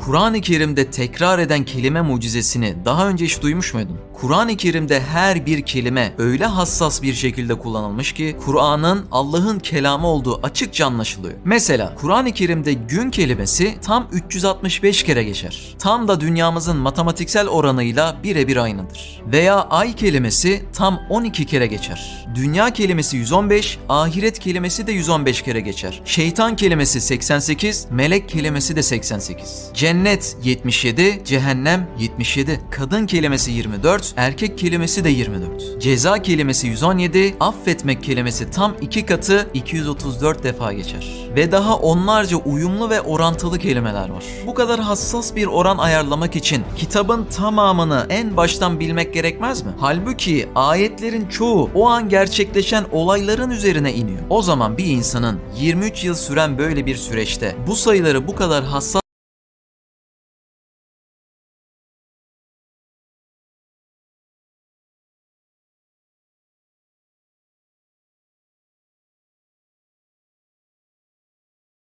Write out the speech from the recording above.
Kur'an-ı Kerim'de tekrar eden kelime mucizesini daha önce hiç duymuş muydun? Kur'an-ı Kerim'de her bir kelime öyle hassas bir şekilde kullanılmış ki Kur'an'ın Allah'ın kelamı olduğu açıkça anlaşılıyor. Mesela Kur'an-ı Kerim'de gün kelimesi tam 365 kere geçer. Tam da dünyamızın matematiksel oranıyla birebir aynıdır. Veya ay kelimesi tam 12 kere geçer. Dünya kelimesi 115, ahiret kelimesi de 115 kere geçer. Şeytan kelimesi 88, melek kelimesi de 88. Cennet 77, cehennem 77. Kadın kelimesi 24, erkek kelimesi de 24. Ceza kelimesi 117, affetmek kelimesi tam iki katı 234 defa geçer. Ve daha onlarca uyumlu ve orantılı kelimeler var. Bu kadar hassas bir oran ayarlamak için kitabın tamamını en baştan bilmek gerekmez mi? Halbuki ayetlerin çoğu o an gerçekleşen olayların üzerine iniyor. O zaman bir insanın 23 yıl süren böyle bir süreçte bu sayıları bu kadar hassas